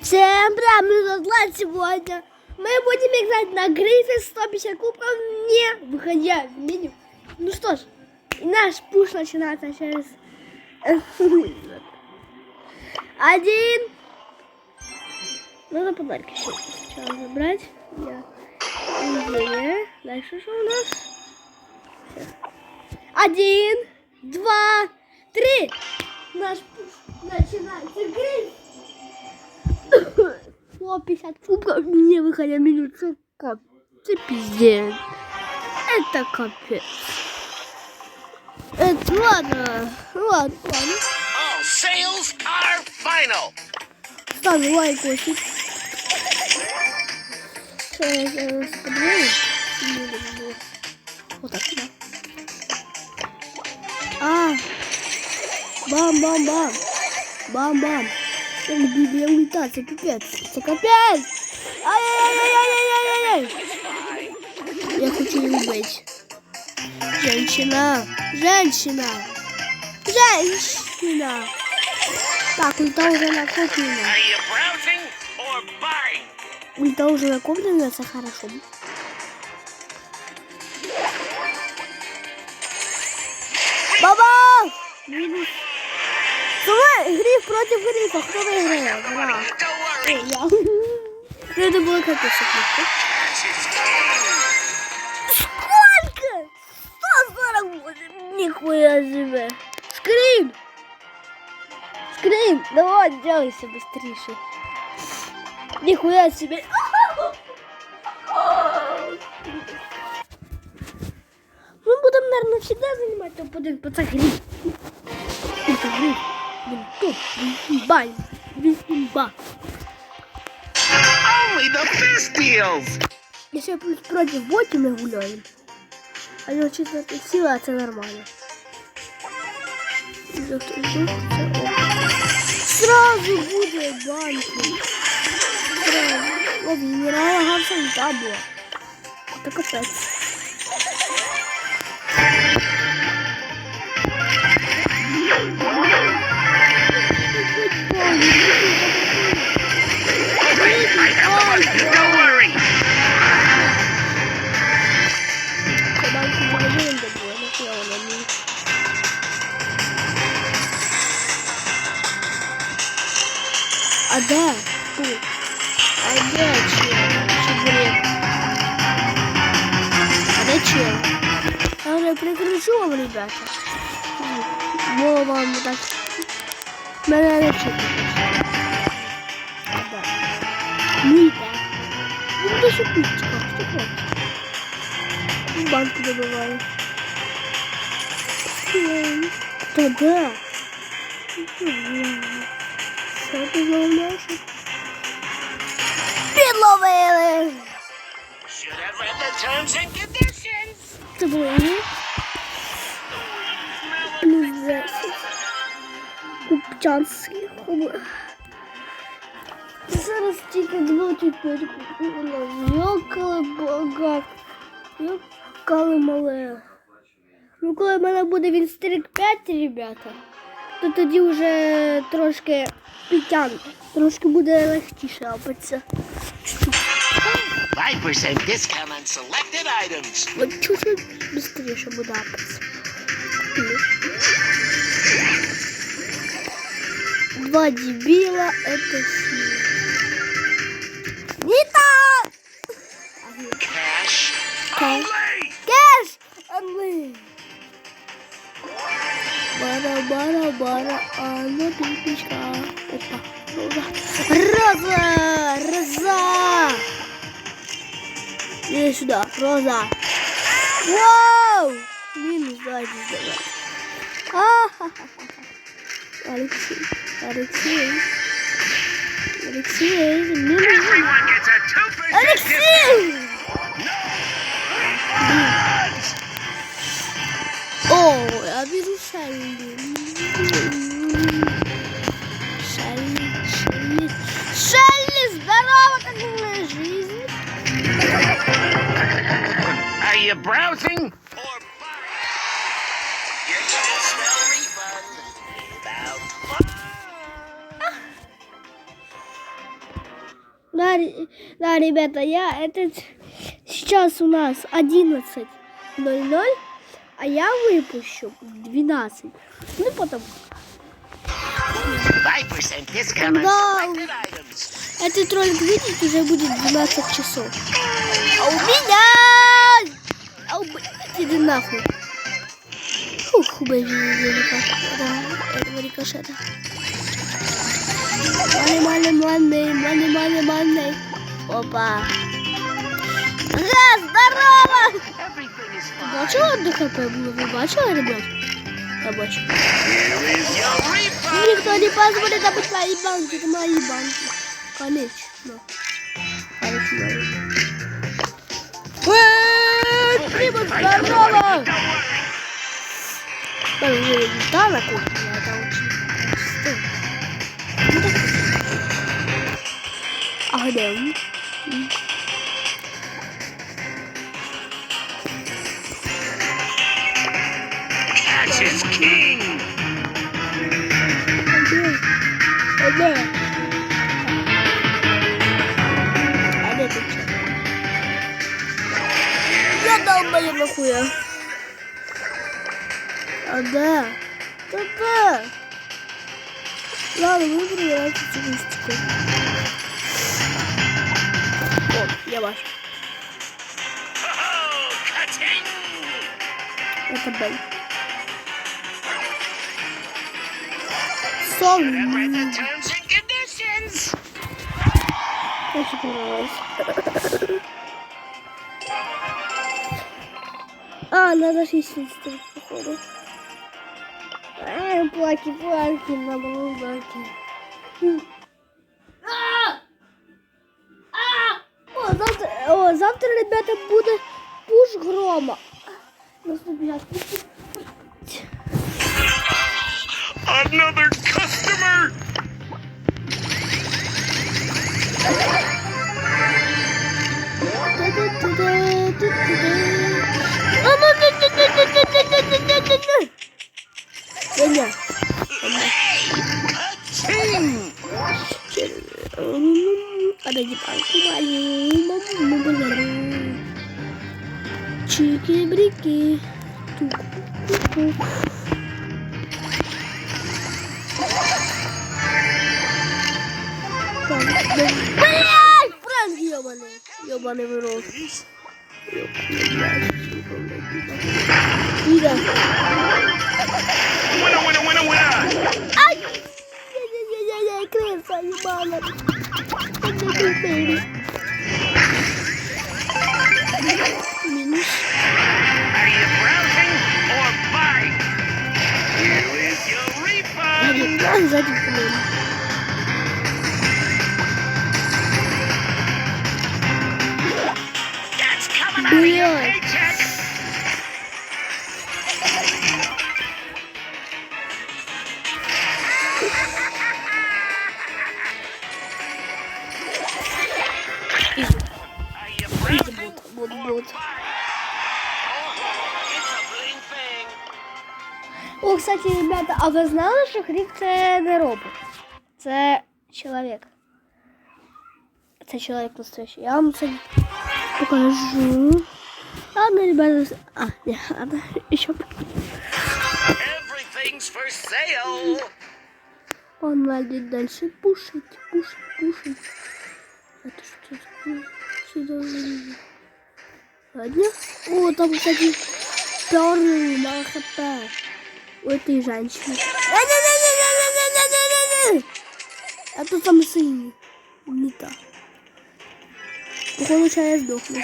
Всем привет, мы Злат сегодня. Мы будем играть на грифе 150 кубков, не выходя в меню. Ну что ж, наш пуш начинается через... Один. Надо подарки сначала забрать. Я... Дальше что у нас? Один, два, три. Наш пуш начинается гриф. 150 кубков не выходя. Это капец. Это пиздец. Это капец. Это ладно. Ладно, ладно. All sales are final. Сейчас я подвину. Не люблю. Вот так, да. А. Бам-бам-бам. Бам-бам. Ой, Библия улетает, это капец. Это капец. Ай-яй-яй-яй-яй-яй-яй. Я хочу ее убить. Женщина. Женщина. Женщина. Так, ульта уже накоплена. Ульта уже накоплена, это хорошо. Баба! Минус. Давай, гриф против грифа. Кто выиграет? Ой, я. Ну, это было как это Сколько? 148. Нихуя себе. Скрин. Скрин, давай, делайся быстрее. Нихуя себе. Мы будем, наверное, всегда занимать топ-1 по гриф. Это гриф. Бань. Бимба. Only the best deals. Если плюс против боти мы гуляем. А його четверта сила, нормально. Жовтий, це ок. Сразу буде банки. Сразу. О, генерала ульта була. Це капець. Don't А? Тут. А де чел? Чебурек? А де чел? Я вже прикручу вам, ребята. Бо вам так... Мене не вчити. Ну йде. Ну, до шипічка, що хочеш. Банки добиваю. Та де? Що ти замовляєш? Підловили! Це було ні? Плюс 10. Купчанський хуби. Зараз тільки 25 купила. Йокали бога. Йокали мале. Ну, коли в мене буде він стрік 5, ребята, то тоді вже трошки підтягне. Трошки буде легкіше апатися. 5% discount on selected items. От чуть-чуть швидше буде апатися. Два дебила это сила. ne büyükmüş ka. Hoppa. Roza. Roza. Ne şurada? Roza. Wow. Neymiş daha güzel. Alexey. Alexey. Alexey. Alexey. Oh, ya bir şey About Да, да, ребята, я этот сейчас у нас 11.00, а я выпущу в 12. Ну, потом. 5% discount on Да. selected items. Этот ролик видите уже будет 12 часов. А у меня... Иди нахуй. Фух, убежали от этого рикошета. Мани, мани, мани, мани, мани, мани. Опа. Ага, здорово! Бачу отдыха было, вы бачили, ребят? Я бачу. Никто не позволит добыть мои банки, это мои банки. Конечно. Конечно. Ben önce darla koydum ya. Ben uçtum. Adam. Catch is king. Adam. Adam. Ya da bayılmak uyuyor. Ada. Baba. Lan bunu buraya çıkmış çıkıyor. Hop yavaş. Bakın ben. Son. Teşekkürler. Aa, ne da şey istedim. Bakalım. Ай, плаки, плаки, надо плаки. А! А! О, завтра, о, завтра, ребята, будет пуш грома. Наступят. Another customer. Ölme. Ada di bangku bayu, mamu membelar. Ciki beriki, pergi ya balik, ya balik berus. ya. Mira. Winner, winner, winner, winner. Ay, ay, ay, ay, ay, criança animada. Cadê primeiro? Menos. Are you browsing or buying? Here is your refund. thing. О, кстати, ребята, а ви знали, що Крік це не робот? Це чоловік. Це чоловік настоящий. Я вам це покажу. Ладно, ребята. А, не, ладно, еще. Everything's for sale. Погнали дальше пушить, пушить, пушить. Это что такое? Сюда вылезу. Ладно. О, там, кстати, перли на хп. У этой женщины. А тут там сын. Не так. Походу, сейчас я сдохну.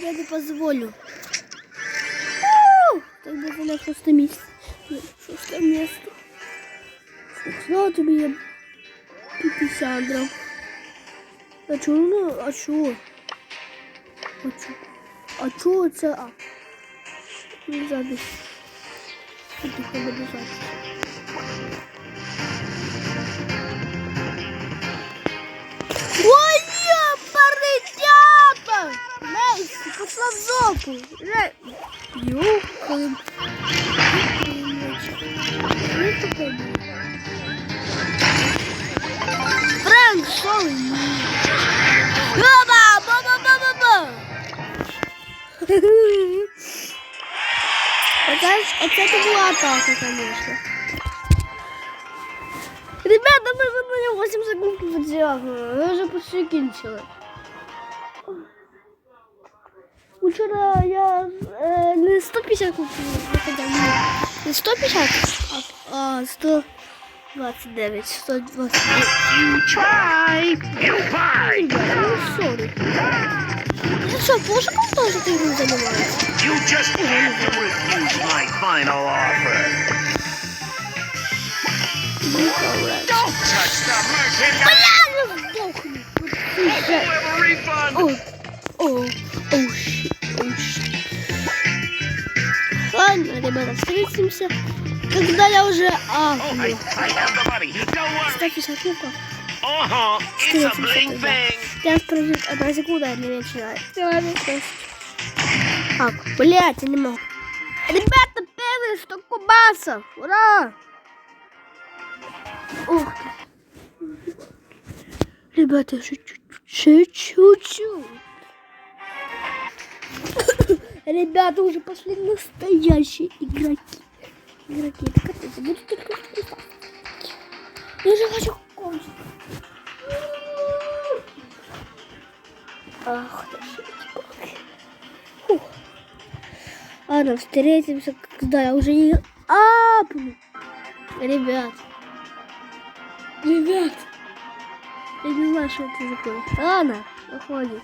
Я не позволю. Так бы на шестом месте. место. месте. а тебе 50 дров. А чё, ну, а чё? хочу. А чого это? А? Ну, Не забіж. Тут треба біжати. Ой, ёпары, дяпа! Мейс, ты пошла в жопу. Ёпары. Фрэнк, шоу. Оце, оце то була атака, конечно. Ребята, ми вже на нього 8 секунд потягнули. Ми вже почти кінчили. Вчора я е, не 150 купив, виходив, ні. Не 150, а, а 129, 129. You try, you buy. Ребята, ну сорі. Ну що, пошуком теж ти не займаєшся? You just have to refuse my final offer. Don't touch the merchandise. О, о, щит, о, щит. Ладно, ребята, встретимся, когда я уже Oh, ахну. I have the money. Don't worry. 150 луков. Uh-huh. It's a bling. Сейчас пройдет одна секунда, и начинает. Так, блядь, я не могу. Ребята, первый, что кубаса. Ура! Ух ты. Ребята, чуть-чуть. Ребята, уже пошли настоящие игроки. Игроки, это будет только. Я уже хочу. Ах, Фух. Ладно, встретимся, когда я уже ее апну. Ребят. Ребят. Я не знаю, что это такое. Ладно, выходит.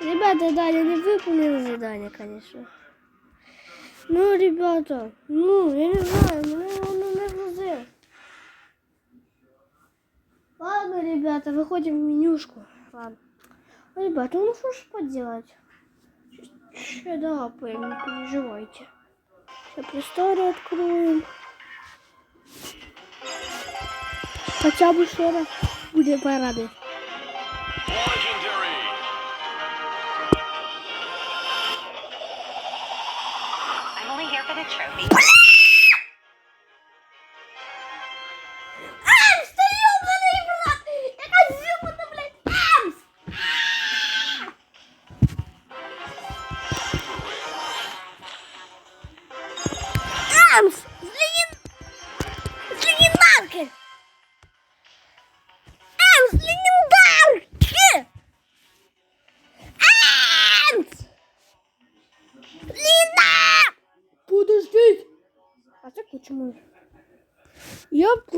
Ребята, да, я не выполнил задание, конечно. Ну, ребята, ну, я не знаю, ну, ну, не грузил. Ладно, ребята, выходим в менюшку. Ладно. Ребята, ну что ж поделать? Че, да, поем, не переживайте. Сейчас престоры откроем. Хотя бы раз будет порады.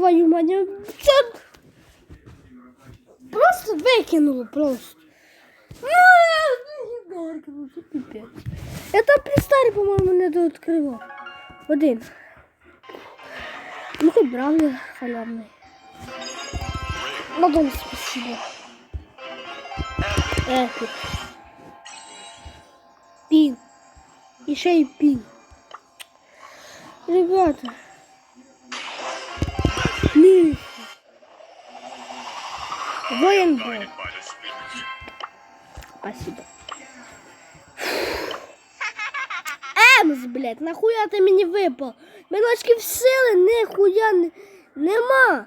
твою мать, я чё- Просто выкинула просто. Ну, Егорка, ну це пипец. Это при старі, по-моєму, не дооткривав. Один. Ну хоть бравлер халявний. Мадон, спасибо. Епік. Пін. І ще й пін. Ребята. Военбол. Спасибо. Емс, блядь, нахуя ти мені випав? Мене очків сили ніхуя не, нема.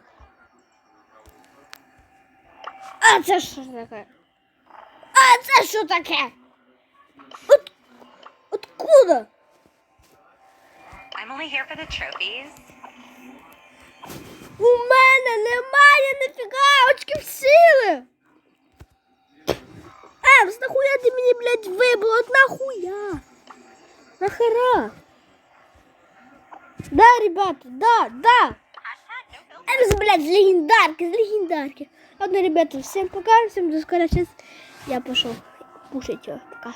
А це що таке? А це що таке? От, откуда? I'm only here for the trophies. У мене немає ніфіга очків сили. Емс, нахуя ти мені, блядь, вибив? От нахуя? Нахера? Да, ребята, да, да. Hashtag no filter. Эмс, блядь, с легендарки, с легендарки. Ладно, ребята, всем пока, всем до скорого. Сейчас я пошел кушать. Пока.